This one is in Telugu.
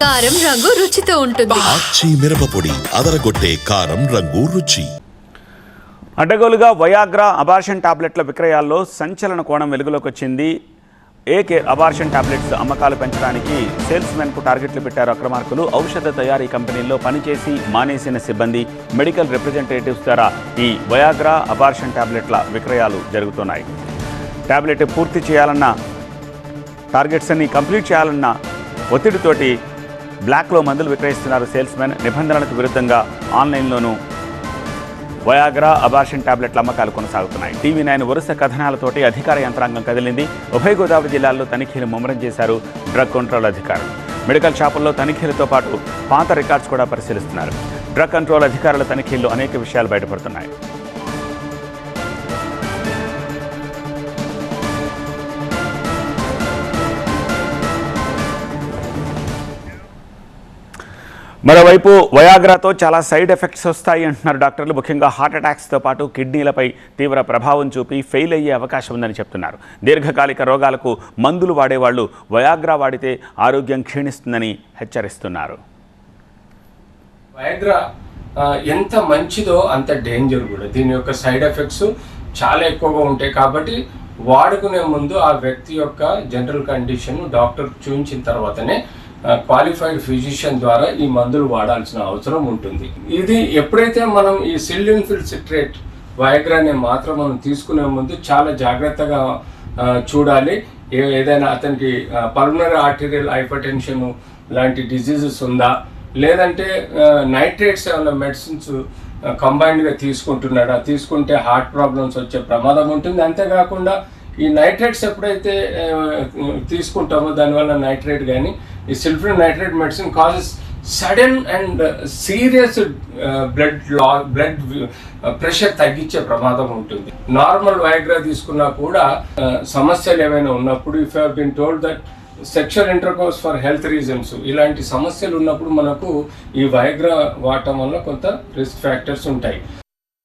కారం రంగు రుచితో ఉంటుంది. ఆచి మిరపపొడి అదరగొట్టే కారం రంగు రుచి. అడ్డగోలుగా వయాగ్రా అబార్షన్ టాబ్లెట్ల విక్రయాల్లో సంచలన కోణం వెలుగులోకి వచ్చింది ఏకే అబార్షన్ టాబ్లెట్స్ అమ్మకాలు పెంచడానికి సేల్స్ మెన్కు టార్గెట్లు పెట్టారు అక్రమార్కులు. ఔషధ తయారీ కంపెనీల్లో పనిచేసి మానేసిన సిబ్బంది మెడికల్ రిప్రజెంటేటివ్స్ ద్వారా ఈ వయాగ్రా అబార్షన్ టాబ్లెట్ల విక్రయాలు జరుగుతున్నాయి. టాబ్లెట్ పూర్తి చేయాలన్న టార్గెట్స్ అన్ని కంప్లీట్ చేయాలన్న ఒత్తిడితోటి బ్లాక్లో మందులు విక్రయిస్తున్నారు సేల్స్మెన్. నిబంధనలకు విరుద్ధంగా ఆన్లైన్లోనూ వయాగ్రా అబార్షన్ టాబ్లెట్ల అమ్మకాలు కొనసాగుతున్నాయి. టీవీ నైన్ వరుస కథనాలతోటి అధికార యంత్రాంగం కదిలింది. ఉభయ గోదావరి జిల్లాల్లో తనిఖీలు ముమ్మరం చేశారు డ్రగ్ కంట్రోల్ అధికారులు. మెడికల్ షాపుల్లో తనిఖీలతో పాటు పాత రికార్డ్స్ కూడా పరిశీలిస్తున్నారు. డ్రగ్ కంట్రోల్ అధికారుల తనిఖీల్లో అనేక విషయాలు బయటపడుతున్నాయి. మరోవైపు వయాగ్రాతో చాలా సైడ్ ఎఫెక్ట్స్ వస్తాయి అంటున్నారు డాక్టర్లు. ముఖ్యంగా హార్ట్ అటాక్స్తో పాటు కిడ్నీలపై తీవ్ర ప్రభావం చూపి ఫెయిల్ అయ్యే అవకాశం ఉందని చెప్తున్నారు. దీర్ఘకాలిక రోగాలకు మందులు వాడేవాళ్ళు వయాగ్రా వాడితే ఆరోగ్యం క్షీణిస్తుందని హెచ్చరిస్తున్నారు. వయాగ్రా ఎంత మంచిదో అంత డేంజర్ కూడా. దీని యొక్క సైడ్ ఎఫెక్ట్స్ చాలా ఎక్కువగా ఉంటాయి కాబట్టి వాడుకునే ముందు ఆ వ్యక్తి యొక్క జనరల్ కండిషన్ డాక్టర్ చూపించిన తర్వాతనే క్వాలిఫైడ్ ఫిజిషియన్ ద్వారా ఈ మందులు వాడాల్సిన అవసరం ఉంటుంది. ఇది ఎప్పుడైతే మనం ఈ సిల్లిన్ఫిల్ సిట్రేట్ వయాగ్రాని మాత్రం మనం తీసుకునే ముందు చాలా జాగ్రత్తగా చూడాలి. ఏ- ఏదైనా అతనికి పల్మనరీ ఆర్టీరియల్ హైపర్టెన్షన్ లాంటి డిజీజెస్ ఉందా? లేదంటే నైట్రేట్స్ ఏమైనా మెడిసిన్స్ కంబైన్డ్గా తీసుకుంటున్నాడా? తీసుకుంటే హార్ట్ ప్రాబ్లమ్స్ వచ్చే ప్రమాదం ఉంటుంది. అంతేకాకుండా ఈ నైట్రేట్స్ ఎప్పుడైతే తీసుకుంటామో దానివల్ల నైట్రేట్ కానీ ఈ sulphur nitrate medicine causes sudden and serious blood low blood pressure తగ్గించే ప్రమాదం ఉంటుంది. నార్మల్ వయాగ్రా తీసుకున్నా కూడా uh, సమస్యలు ఏమైనా ఉన్నప్పుడు if have been told that sexual intercourse for health reasons ఇలాంటి సమస్యలు ఉన్నప్పుడు మనకు ఈ వయాగ్రా వాడటం వల్ల కొంత రిస్క్ ఫ్యాక్టర్స్ ఉంటాయి.